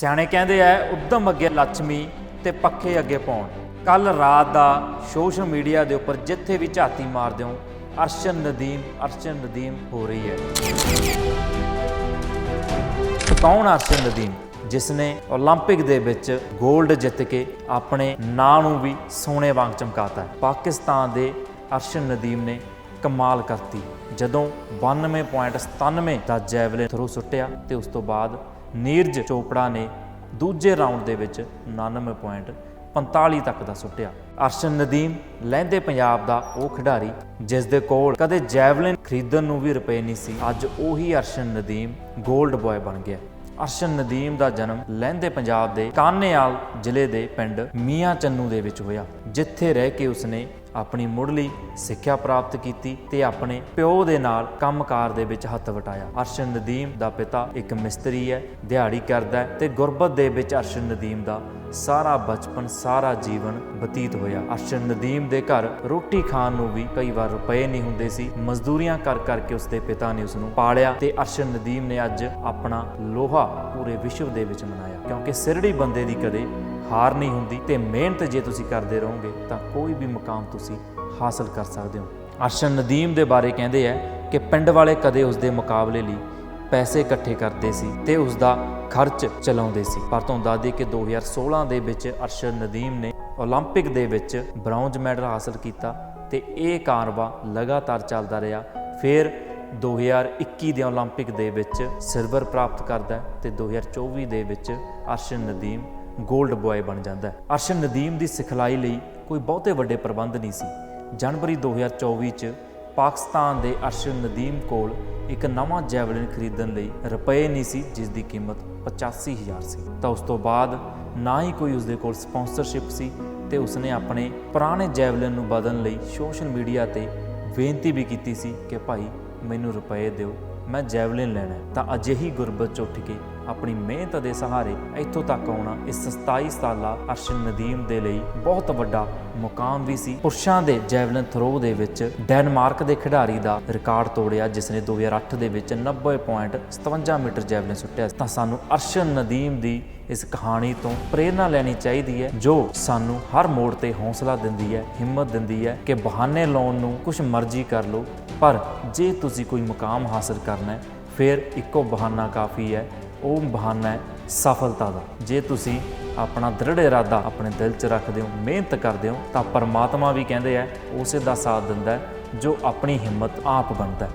ਸਿਆਣੇ ਕਹਿੰਦੇ ਐ ਉਦਮ ਅੱਗੇ ਲక్ష్ਮੀ ਤੇ ਪੱਖੇ ਅੱਗੇ ਪਾਉਣ ਕੱਲ ਰਾਤ ਦਾ ਸੋਸ਼ਲ ਮੀਡੀਆ ਦੇ ਉੱਪਰ ਜਿੱਥੇ ਵੀ ਝਾਤੀ ਮਾਰ ਦਿਓ ਅਰਸ਼ਨ ਨਦੀਮ ਅਰਸ਼ਨ ਨਦੀਮ ਹੋ ਰਹੀ ਹੈ। ਕੌਣ ਅਰਸ਼ਨ ਨਦੀਮ? ਜਿਸ ਨੇ 올림픽 ਦੇ ਵਿੱਚ 골ਡ ਜਿੱਤ ਕੇ ਆਪਣੇ ਨਾਂ ਨੂੰ ਵੀ ਸੋਨੇ ਵਾਂਗ ਚਮਕਾਤਾ ਹੈ। ਪਾਕਿਸਤਾਨ ਦੇ ਅਰਸ਼ਨ ਨਦੀਮ ਨੇ ਕਮਾਲ ਕਰਤੀ। ਜਦੋਂ 92.97 ਦਾ ਜੈਵਲਿਨ ਥਰੂ ਸੁੱਟਿਆ ਤੇ ਉਸ ਤੋਂ ਬਾਅਦ ਨੀਰਜ ਚੋਪੜਾ ਨੇ ਦੂਜੇ ਰਾਊਂਡ ਦੇ ਵਿੱਚ 99.45 ਤੱਕ ਦਾ ਸੁੱਟਿਆ। ਅਰਸ਼ਨ ਨਦੀਮ ਲਹਿੰਦੇ ਪੰਜਾਬ ਦਾ ਉਹ ਖਿਡਾਰੀ, ਜਿਸ ਦੇ ਕੋਲ ਕਦੇ ਜੈਵਲਿਨ ਖਰੀਦਣ ਨੂੰ ਵੀ ਰੁਪਏ ਨਹੀਂ ਸੀ, ਅੱਜ ਉਹੀ ਅਰਸ਼ਨ ਨਦੀਮ 골ਡ ਬॉय ਬਣ ਗਿਆ। ਅਰਸ਼ਨ ਨਦੀਮ ਦਾ ਜਨਮ ਲਹਿੰਦੇ ਪੰਜਾਬ ਦੇ ਕਾਨੇਆਲ ਜ਼ਿਲ੍ਹੇ ਦੇ ਪਿੰਡ ਮੀਆਂ ਚੰਨੂ ਦੇ ਵਿੱਚ ਹੋਇਆ, ਜਿੱਥੇ ਰਹਿ ਕੇ ਉਸਨੇ ਆਪਣੀ ਮੁੱਢਲੀ ਸਿੱਖਿਆ ਪ੍ਰਾਪਤ ਕੀਤੀ ਤੇ ਆਪਣੇ ਪਿਓ ਦੇ ਨਾਲ ਕੰਮਕਾਰ ਦੇ ਵਿੱਚ ਹੱਥ ਵਟਾਇਆ। ਅਰਸ਼ਨ ਨਦੀਮ ਦਾ ਪਿਤਾ ਇੱਕ ਮਿਸਤਰੀ ਹੈ, ਦਿਹਾੜੀ ਕਰਦਾ ਤੇ ਗੁਰਬਤ ਦੇ ਵਿੱਚ ਅਰਸ਼ਨ ਨਦੀਮ ਦਾ ਸਾਰਾ ਬਚਪਨ, ਸਾਰਾ ਜੀਵਨ ਬਤੀਤ ਹੋਇਆ। ਅਰਸ਼ਨ ਨਦੀਮ ਦੇ ਘਰ ਰੋਟੀ ਖਾਣ ਨੂੰ ਵੀ ਕਈ ਵਾਰ ਰੁਪਏ ਨਹੀਂ ਹੁੰਦੇ ਸੀ। ਮਜ਼ਦੂਰੀਆਂ ਕਰ ਕਰਕੇ ਉਸਦੇ ਪਿਤਾ ਨੇ ਉਸ ਨੂੰ ਪਾਲਿਆ ਤੇ ਅਰਸ਼ਨ ਨਦੀਮ ਨੇ ਅੱਜ ਆਪਣਾ ਲੋਹਾ ਪੂਰੇ ਵਿਸ਼ਵ ਦੇ ਵਿੱਚ ਮਨਾਇਆ। ਕਿਉਂਕਿ ਸਿਰੜੀ ਬੰਦੇ ਦੀ ਕਦੇ ਹਾਰ ਨਹੀਂ ਹੁੰਦੀ ਤੇ ਮਿਹਨਤ ਜੇ ਤੁਸੀਂ ਕਰਦੇ ਰਹੋਗੇ ਤਾਂ ਕੋਈ ਵੀ ਮੁਕਾਮ ਤੁਸੀਂ ਹਾਸਲ ਕਰ ਸਕਦੇ ਹੋ ਅਰਸ਼ਨ ਨਦੀਮ ਦੇ ਬਾਰੇ ਕਹਿੰਦੇ ਆ ਕਿ ਪਿੰਡ ਵਾਲੇ ਕਦੇ ਉਸ ਦੇ ਮੁਕਾਬਲੇ ਲਈ ਪੈਸੇ ਇਕੱਠੇ ਕਰਦੇ ਸੀ ਤੇ ਉਸ ਦਾ ਖਰਚ ਚਲਾਉਂਦੇ ਸੀ ਪਰ ਤੁਹਾਨੂੰ ਦੱਸ ਦਈਏ ਕਿ 2016 ਦੇ ਵਿੱਚ ਅਰਸ਼ਨ ਨਦੀਮ ਨੇ 올림픽 ਦੇ ਵਿੱਚ ਬ੍ਰੌਂਜ਼ ਮੈਡਲ ਹਾਸਲ ਕੀਤਾ ਤੇ ਇਹ ਕਾਰਵਾ ਲਗਾਤਾਰ ਚੱਲਦਾ ਰਿਹਾ ਫਿਰ 2021 ਦੇ 올림픽 ਦੇ ਵਿੱਚ ਸਿਲਵਰ ਪ੍ਰਾਪਤ ਕਰਦਾ ਹੈ ਤੇ 2024 ਦੇ ਵਿੱਚ ਅਰਸ਼ਨ ਨਦੀਮ 골ਡ ਬॉय ਬਣ ਜਾਂਦਾ ਹੈ। ਅਰਸ਼ਨ ਨਦੀਮ ਦੀ ਸਿਖਲਾਈ ਲਈ ਕੋਈ ਬਹੁਤੇ ਵੱਡੇ ਪ੍ਰਬੰਧ ਨਹੀਂ ਸੀ। ਜਨਵਰੀ 2024 ਚ ਪਾਕਿਸਤਾਨ ਦੇ ਅਰਸ਼ਨ ਨਦੀਮ ਕੋਲ ਇੱਕ ਨਵਾਂ ਜੈਵਲਿਨ ਖਰੀਦਣ ਲਈ ਰੁਪਏ ਨਹੀਂ ਸੀ, ਜਿਸ ਦੀ ਕੀਮਤ 85000 ਸੀ। ਤਾਂ ਉਸ ਤੋਂ ਬਾਅਦ ਨਾ ਹੀ ਕੋਈ ਉਸਦੇ ਕੋਲ ਸਪਾਂਸਰਸ਼ਿਪ ਸੀ ਤੇ ਉਸਨੇ ਆਪਣੇ ਪੁਰਾਣੇ ਜੈਵਲਿਨ ਨੂੰ ਬਦਲਣ ਲਈ ਸੋਸ਼ਲ ਮੀਡੀਆ ਤੇ ਬੇਨਤੀ ਵੀ ਕੀਤੀ ਸੀ ਕਿ ਭਾਈ, ਮੈਨੂੰ ਰੁਪਏ ਦਿਓ। ਮੈਂ ਜੈਵਲਿਨ ਲੈਣਾ ਤਾਂ ਅਜਿਹੀ ਗੁਰਬਤ ਚ ਉੱਠ ਕੇ ਆਪਣੀ ਮਿਹਨਤ ਦੇ ਸਹਾਰੇ ਇੱਥੋਂ ਤੱਕ ਆਉਣਾ, ਇਸ 27 ਸਾਲਾ ਅਰਸ਼ਨ ਨਦੀਮ ਦੇ ਲਈ ਬਹੁਤ ਵੱਡਾ ਮੁਕਾਮ ਵੀ ਸੀ। ਪੁਰਸ਼ਾਂ ਦੇ ਜੈਵਲਿਨ ਥਰੋ ਦੇ ਵਿੱਚ ਡੈਨਮਾਰਕ ਦੇ ਖਿਡਾਰੀ ਦਾ ਰਿਕਾਰਡ ਤੋੜਿਆ ਜਿਸ ਨੇ 2008 ਦੇ ਵਿੱਚ 90.57 ਮੀਟਰ ਜੈਵਲਿਨ ਸੁੱਟਿਆ ਤਾਂ ਸਾਨੂੰ ਅਰਸ਼ਨ ਨਦੀਮ ਦੀ ਇਸ ਕਹਾਣੀ ਤੋਂ ਪ੍ਰੇਰਣਾ ਲੈਣੀ ਚਾਹੀਦੀ ਹੈ, ਜੋ ਸਾਨੂੰ ਹਰ ਮੋੜ ਤੇ ਹੌਸਲਾ ਦਿੰਦੀ ਹੈ, ਹਿੰਮਤ ਦਿੰਦੀ ਹੈ ਕਿ ਬਹਾਨੇ ਲਾਉਣ ਨੂੰ ਕੁਝ ਮਰਜ਼ੀ ਕਰ ਲਓ। ਪਰ ਜੇ ਤੁਸੀਂ ਕੋਈ ਮੁਕਾਮ ਹਾਸਲ ਕਰਨਾ ਹੈ, ਫਿਰ ਇੱਕੋ ਬਹਾਨਾ ਕਾਫੀ ਹੈ। ਉਹ ਬਹਾਨਾ ਹੈ ਸਫਲਤਾ ਦਾ। ਜੇ ਤੁਸੀਂ ਆਪਣਾ ਦ੍ਰਿੜ ਇਰਾਦਾ ਆਪਣੇ ਦਿਲ 'ਚ ਰੱਖਦੇ ਹੋ, ਮਿਹਨਤ ਕਰਦੇ ਹੋ, ਤਾਂ ਪਰਮਾਤਮਾ ਵੀ ਕਹਿੰਦੇ ਆ, ਉਸੇ ਦਾ ਸਾਥ ਦਿੰਦਾ ਜੋ ਆਪਣੀ ਹਿੰਮਤ ਆਪ ਬਣਦਾ ਹੈ।